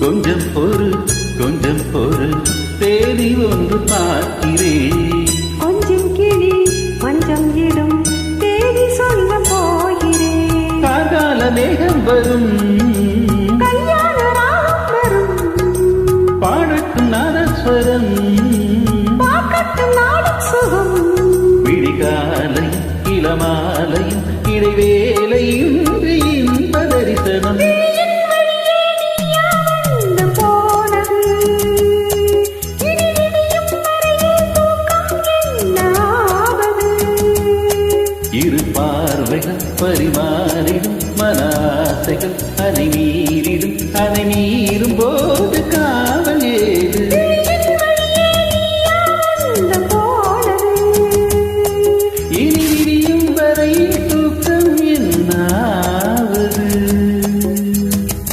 கொஞ்சம் பொறு கொஞ்சம் பொறு தேதி ஒன்று பார்க்கிறேன் கொஞ்சம் கிளி மஞ்சம் இடும் தேடி சொல்ல போகிறேன் கார்கால மேகம் வரும். பாடட்டும் நாதஸ்வரம். பார்க்கட்டும் நாடும் சுகம். இரு பார்வைகள் பரிமாறிடும் மனாசைகள் அதை மீறிடும் அதை மீறி